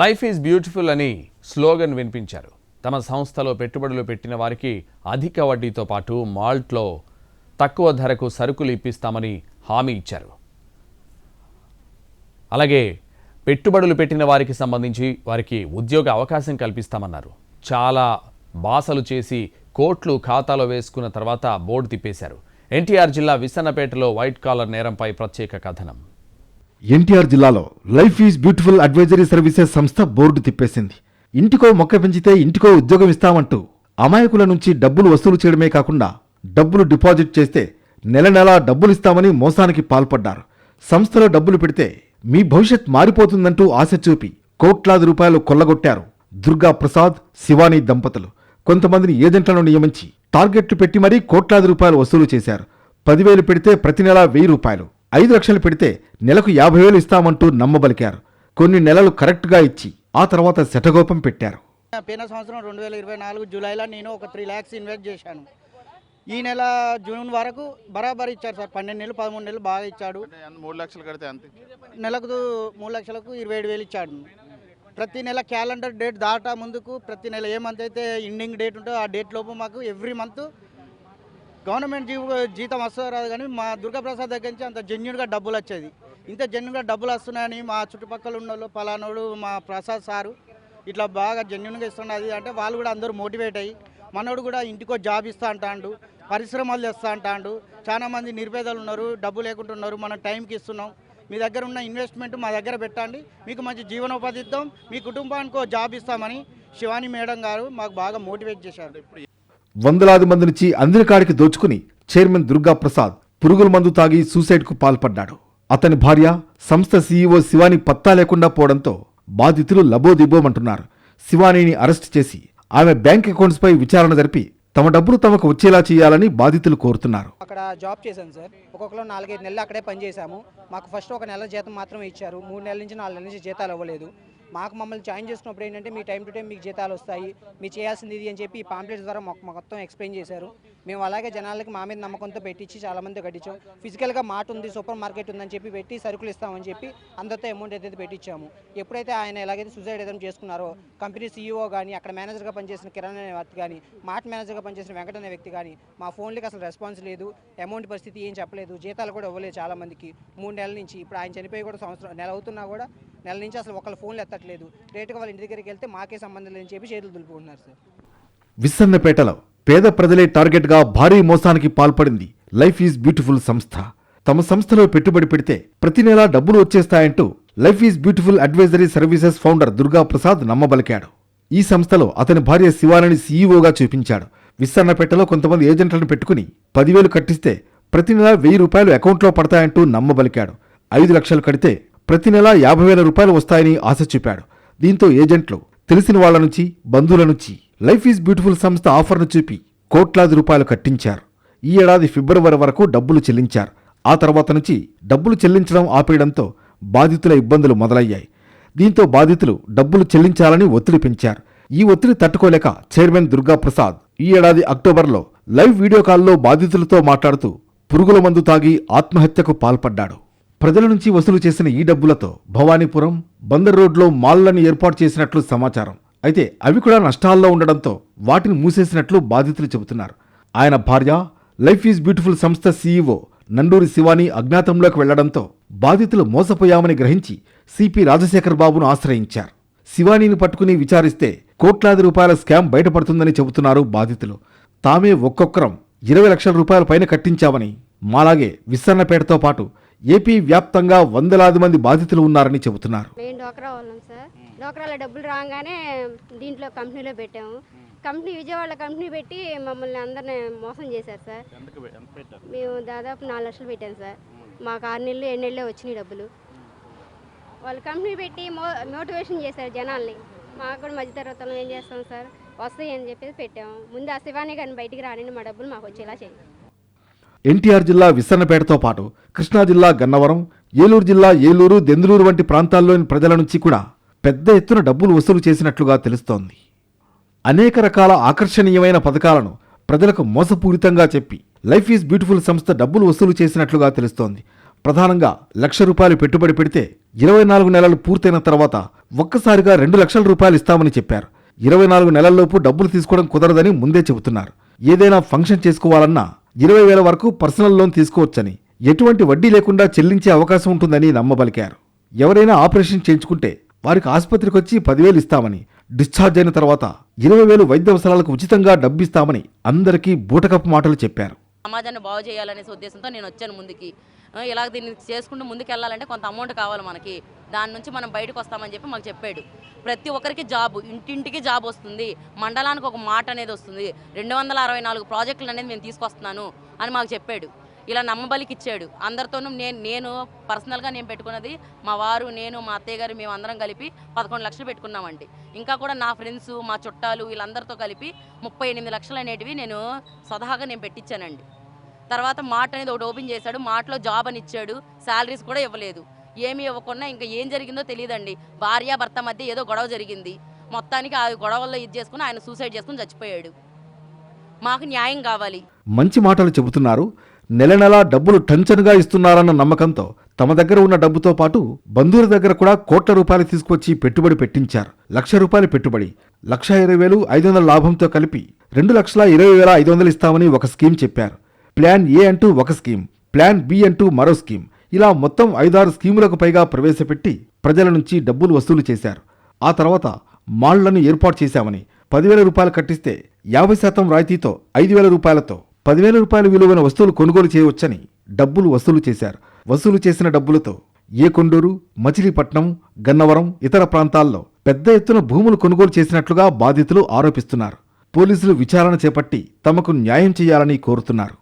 Life is beautiful అని slogan వినిపించారు. తమ సంస్థలో పెట్టుబడులు పెట్టిన వారికి అధిక వడ్డీతో పాటు మాల్ట్లో తక్కువ ధరకు సరుకులు ఇప్పిస్తామని హామీ ఇచ్చారు. అలాగే పెట్టుబడులు పెట్టిన వారికి సంబంధించి వారికి ఉద్యోగ అవకాశం కల్పిస్తామన్నారు. చాలా బాసలు చేసి కోట్లు ఖాతాలో వేసుకున్న తర్వాత బోర్డు తిప్పేశారు. ఎన్టీఆర్ జిల్లా విసన్నపేటలో వైట్ కాలర్ నేరంపై ప్రత్యేక కథనం. ఎన్టీఆర్ జిల్లాలో life is beautiful advisory services సంస్థ బోర్డు తిప్పేసింది. ఇంటికో మొక్క పెంచితే ఇంటికో ఉద్యోగం ఇస్తామంటూ అమాయకుల నుంచి డబ్బులు వసూలు చేయడమే కాకుండా డబ్బులు డిపాజిట్ చేస్తే నెల నెలా డబ్బులు ఇస్తామని మోసానికి పాల్పడ్డారు. సంస్థలో డబ్బులు పెడితే మీ భవిష్యత్ మారిపోతుందంటూ ఆశ చూపి కోట్లాది రూపాయలు కొల్లగొట్టారు దుర్గా ప్రసాద్ శివాని దంపతులు. కొంతమందిని ఏజెంట్లను నియమించి టార్గెట్లు పెట్టి మరీ కోట్లాది రూపాయలు వసూలు చేశారు. పదివేలు పెడితే ప్రతి నెలా వెయ్యి రూపాయలు. ఐదు లక్షలు పెడితే నెలకు యాభై వేలు ఇస్తామంటూ నమ్మబలికారు. కొన్ని నెలలు కరెక్ట్గా ఇచ్చి ఆ తర్వాత శటగోపం పెట్టారు. పోయిన సంవత్సరం రెండు వేల ఇరవై నాలుగు జూలైలో నేను ఒక త్రీ ల్యాక్స్ ఇన్వెస్ట్ చేశాను. ఈ నెల జూన్ వరకు బరాబర్ ఇచ్చారు సార్. పన్నెండు నెలలు పదమూడు నెలలు బాగా ఇచ్చాడు. మూడు లక్షలు కడితే అంతే నెలకు మూడు లక్షలకు ఇరవై ఏడు వేలు ఇచ్చాడు. ప్రతి నెల క్యాలెండర్ డేట్ దాటా ముందుకు ప్రతి నెల ఏ మంత్ అయితే ఎండింగ్ డేట్ ఉంటుందో ఆ డేట్ లోపు మాకు ఎవ్రీ మంత్ గవర్నమెంట్ జీవ జీతం వస్తుందో రాదు కానీ మా దుర్గాప్రసాద్ దగ్గర నుంచి అంత జెన్యున్గా డబ్బులు వచ్చేది. ఇంత జెన్యున్గా డబ్బులు వస్తున్నాయని మా చుట్టుపక్కల ఉన్న వాళ్ళు పలానోడు మా ప్రసాద్ సారు ఇట్లా బాగా జెన్యున్గా ఇస్తున్నది అంటే వాళ్ళు కూడా అందరూ మోటివేట్ అయ్యి మనోడు కూడా ఇంటికో జాబ్ ఇస్తా అంటాడు పరిశ్రమలు తెస్తా అంటాడు చాలామంది నిర్పేదలు ఉన్నారు డబ్బు లేకుంటున్నారు మనం టైంకి ఇస్తున్నాం. మీ దగ్గర ఉన్న ఇన్వెస్ట్మెంట్ మా దగ్గర పెట్టండి మీకు మంచి జీవనోపాధి ఇద్దాం మీ కుటుంబానికి జాబ్ ఇస్తామని శివాని మేడం గారు మాకు బాగా మోటివేట్ చేశారు. వందలాది మంది నుంచి అందరికాడికి దోచుకుని చైర్మన్ దుర్గా ప్రసాద్ పురుగుల మందు తాగి సూసైడ్కు పాల్పడ్డాడు. అతని భార్య సంస్థ సీఈఓ శివాని పత్తా లేకుండా పోవడంతో బాధితులు లబోదిబోమంటున్నారు. శివానీని అరెస్ట్ చేసి ఆమె బ్యాంక్ అకౌంట్స్పై విచారణ జరిపి తమ డబ్బులు తమకు వచ్చేలా చేయాలని బాధితులు కోరుతున్నారు. అక్కడ జాబ్ చేశాను సార్. ఒక్కొక్కరు నాలుగైదు నెలలు అక్కడే పనిచేశాము. మాకు ఫస్ట్ ఒక నెల జీతం మాత్రమే ఇచ్చారు. మూడు నెలల నుంచి నాలుగు నెలల నుంచి జీతాలు ఇవ్వలేదు మాకు మమ్మల్ని జాయిన్ చేసినప్పుడు ఏంటంటే మీ టైం టు టైం మీకు జీతాలు వస్తాయి మీరు చేయాల్సింది ఇది అని చెప్పి ఈ పాంప్లెట్స్ ద్వారా మొత్తం ఎక్స్ప్లెయిన్ చేశారు. మేము అలాగే జనాలకి మా మీద నమ్మకంతో పెట్టించి చాలామంది కట్టించాం. ఫిజికల్గా మాట ఉంది సూపర్ మార్కెట్ ఉందని చెప్పి పెట్టి సరుకులు ఇస్తామని చెప్పి అందరితో అమౌంట్ అయితే పెట్టించాము. ఎప్పుడైతే ఆయన ఎలాగైతే సూసైడ్ ఏదైనా చేసుకున్నారో కంపెనీ సీఈఓ కానీ అక్కడ మేనేజర్గా పనిచేసిన కిరణ్ అనే వ్యక్తి కానీ మార్ట్ మేనేజర్గా పనిచేసిన వెంకట అనే వ్యక్తి కానీ మా ఫోన్లకి అసలు రెస్పాన్స్ లేదు. అమౌంట్ పరిస్థితి ఏం చెప్పలేదు. జీతాలు కూడా ఇవ్వలేదు చాలామందికి. మూడు నెలల నుంచి ఇప్పుడు ఆయన చనిపోయి కూడా సంవత్సరం నెల అవుతున్నా కూడా నెల నుంచి అసలు ఒకళ్ళ ఫోన్లు ఎత్తట్లేదు. రేటుగా వాళ్ళ ఇంటి దగ్గరికి వెళ్తే మాకే సంబంధం లేదని చెప్పి చేతులు దులుపుకుంటున్నారు సార్. విస్సన్నపేటలో పేద ప్రజలే టార్గెట్గా భారీ మోసానికి పాల్పడింది. లైఫ్ ఈజ్ బ్యూటిఫుల్ సంస్థ. తమ సంస్థలో పెట్టుబడి పెడితే ప్రతి నెలా డబ్బులు వచ్చేస్తాయంటూ life is beautiful advisory services founder Durga Prasad నమ్మబలికాడు. ఈ సంస్థలో అతని భార్య శివాలని సీఈఓగా చూపించాడు. విస్తరణపేటలో కొంతమంది ఏజెంట్లను పెట్టుకుని పదివేలు కట్టిస్తే ప్రతి నెల వెయ్యి రూపాయలు అకౌంట్లో పడతాయంటూ నమ్మబలికాడు. ఐదు లక్షలు కడితే ప్రతి నెల యాభై వేల రూపాయలు వస్తాయని ఆశ చూపాడు. దీంతో ఏజెంట్లు తెలిసిన వాళ్ళ నుంచి బంధువుల నుంచి లైఫ్ ఈజ్ బ్యూటిఫుల్ సంస్థ ఆఫర్ను చూపి కోట్లాది రూపాయలు కట్టించారు. ఈ ఏడాది ఫిబ్రవరి వరకు డబ్బులు చెల్లించారు. ఆ తర్వాత నుంచి డబ్బులు చెల్లించడం ఆపేయడంతో బాధితుల ఇబ్బందులు మొదలయ్యాయి. దీంతో బాధితులు డబ్బులు చెల్లించాలని ఒత్తిడి పెంచారు. ఈ ఒత్తిడి తట్టుకోలేక చైర్మన్ దుర్గా ప్రసాద్ ఈ ఏడాది అక్టోబర్లో లైవ్ వీడియో కాల్లో బాధితులతో మాట్లాడుతూ పురుగుల మందు తాగి ఆత్మహత్యకు పాల్పడ్డాడు. ప్రజల నుంచి వసూలు చేసిన ఈ డబ్బులతో భవానీపురం బందర్ రోడ్లో మాల్లను ఏర్పాటు చేసినట్లు సమాచారం. అయితే అవి కూడా నష్టాల్లో ఉండడంతో వాటిని మూసేసినట్లు బాధితులు చెబుతున్నారు. ఆయన భార్య లైఫ్ ఈజ్ బ్యూటిఫుల్ సంస్థ సీఈఓ నండూరి శివాని అజ్ఞాతంలోకి వెళ్ళడంతో బాధితులు మోసపోయామని గ్రహించి సిపి రాజశేఖర్ బాబును ఆశ్రయించారు. శివానీని పట్టుకుని విచారిస్తే కోట్లాది రూపాయల స్కామ్ బయటపడుతుందని చెబుతున్నారు బాధితులు. తామే ఒక్కొక్కరం ఇరవై లక్షల రూపాయల పైన కట్టించామని మాలాగే విస్తరణపేటతో పాటు ఏపీ వ్యాప్తంగా వందలాది మంది బాధితులు ఉన్నారని చెబుతున్నారు. డోక్రాలో డబ్బులు రాగానే దీంట్లో కంపెనీలో పెట్టాము. కంపెనీ విజయవాడ కంపెనీ పెట్టి మమ్మల్ని అందరిని మోసం చేశారు సార్. మేము దాదాపు నాలుగు లక్షలు పెట్టాం సార్. మాకు ఆరు నెలలు ఏడు నెలలే వచ్చినాయి డబ్బులు. వాళ్ళు కంపెనీ పెట్టి మో మోటివేషన్ చేశారు జనాల్ని. మాకు కూడా మధ్యతరగతులు ఏం చేస్తాం సార్? వస్తాయి అని చెప్పేసి పెట్టాము. ముందు ఆ శివాని గారిని బయటికి రానండి మా డబ్బులు మాకు వచ్చేలా చేయండి. ఎన్టీఆర్ జిల్లా విస్సన్నపేటతో పాటు కృష్ణా జిల్లా గన్నవరం ఏలూరు జిల్లా ఏలూరు దెందులూరు వంటి ప్రాంతాల్లోని ప్రజల నుంచి కూడా పెద్ద ఎత్తున డబ్బులు వసూలు చేసినట్లుగా తెలుస్తోంది. అనేక రకాల ఆకర్షణీయమైన పథకాలను ప్రజలకు మోసపూరితంగా చెప్పి లైఫ్ ఈజ్ బ్యూటిఫుల్ సంస్థ డబ్బులు వసూలు చేసినట్లుగా తెలుస్తోంది. ప్రధానంగా లక్ష రూపాయలు పెట్టుబడి పెడితే ఇరవై నాలుగు నెలలు పూర్తయిన తర్వాత ఒక్కసారిగా రెండు లక్షల రూపాయలు ఇస్తామని చెప్పారు. ఇరవై నాలుగు నెలల్లోపు డబ్బులు తీసుకోవడం కుదరదని ముందే చెబుతున్నారు. ఏదైనా ఫంక్షన్ చేసుకోవాలన్నా ఇరవై వేల వరకు పర్సనల్ లోన్ తీసుకోవచ్చని ఎటువంటి వడ్డీ లేకుండా చెల్లించే అవకాశం ఉంటుందని నమ్మబలికారు. ఎవరైనా ఆపరేషన్ చేయించుకుంటే వారికి ఆసుపత్రికి వచ్చి పదివేలు ఇస్తామని డిశ్చార్జ్ అయిన తర్వాత ఇరవై వేలు వైద్య అవసరాలకు ఉచితంగా డబ్బిస్తామని అందరికీ బూటకపు మాటలు చెప్పారు. సమాజాన్ని బాగు చేయాలనే ఉద్దేశంతో నేను వచ్చాను ముందుకి. ఇలా దీన్ని చేసుకుంటూ ముందుకు వెళ్ళాలంటే కొంత అమౌంట్ కావాలి మనకి. దాని నుంచి మనం బయటకు వస్తామని చెప్పి మాకు చెప్పాడు. ప్రతి ఒక్కరికి జాబ్ ఇంటింటికి జాబ్ వస్తుంది. మండలానికి ఒక మాట అనేది వస్తుంది. రెండు వందల అరవై నాలుగు ప్రాజెక్టులు అనేది నేను తీసుకొస్తున్నాను అని మాకు చెప్పాడు. ఇలా నమ్మబలికి ఇచ్చాడు అందరితోనూ నేను నేను పర్సనల్గా నేను పెట్టుకున్నది మా వారు నేను మా అత్తయ్య గారు మేము అందరం కలిపి పదకొండు లక్షలు పెట్టుకున్నామండి. ఇంకా కూడా నా ఫ్రెండ్స్ మా చుట్టాలు వీళ్ళందరితో కలిపి ముప్పై ఎనిమిది లక్షలు అనేటివి నేను స్వతహాగా నేను పెట్టించానండి తర్వాత మాట అనేది ఒకటి ఓపెన్ చేశాడు. మాటలో జాబ్ అని ఇచ్చాడు. శాలరీస్ కూడా ఇవ్వలేదు. ఏమి ఇవ్వకుండా ఇంకా ఏం జరిగిందో తెలియదండి. భార్య భర్త మధ్య ఏదో గొడవ జరిగింది. మొత్తానికి ఆ గొడవల్లో ఇది చేసుకుని ఆయన సూసైడ్ చేసుకుని చచ్చిపోయాడు. మాకు న్యాయం కావాలి. మంచి మాటలు చెబుతున్నారు. నెల నెలా డబ్బులు టంచనుగా ఇస్తున్నారన్న నమ్మకంతో తమ దగ్గర ఉన్న డబ్బుతో పాటు బంధువుల దగ్గర కూడా కోట్ల రూపాయలు తీసుకొచ్చి పెట్టుబడి పెట్టించారు. లక్ష రూపాయల పెట్టుబడి లక్ష ఇరవై వేలు ఐదు వందల లాభంతో కలిపి రెండు లక్షల ఇరవై వేల ఐదు వందలు ఇస్తామని ఒక స్కీమ్ చెప్పారు. ప్లాన్ ఏ అంటూ ఒక స్కీమ్ ప్లాన్ బి అంటూ మరో స్కీమ్. ఇలా మొత్తం ఐదారు స్కీములకు పైగా ప్రవేశపెట్టి ప్రజల నుంచి డబ్బులు వసూలు చేశారు. ఆ తర్వాత మాళ్ళను ఏర్పాటు చేశామని పదివేల రూపాయలు కట్టిస్తే యాభై శాతం రాయితీతో ఐదు వేల రూపాయలతో పదివేల రూపాయల విలువైన వస్తువులు కొనుగోలు చేయవచ్చని డబ్బులు వసూలు చేశారు. వసూలు చేసిన డబ్బులతో ఏ కొండూరు మచిలీపట్నం గన్నవరం ఇతర ప్రాంతాల్లో పెద్ద ఎత్తున భూములు కొనుగోలు చేసినట్లుగా బాధితులు ఆరోపిస్తున్నారు. పోలీసులు విచారణ చేపట్టి తమకు న్యాయం చేయాలని కోరుతున్నారు.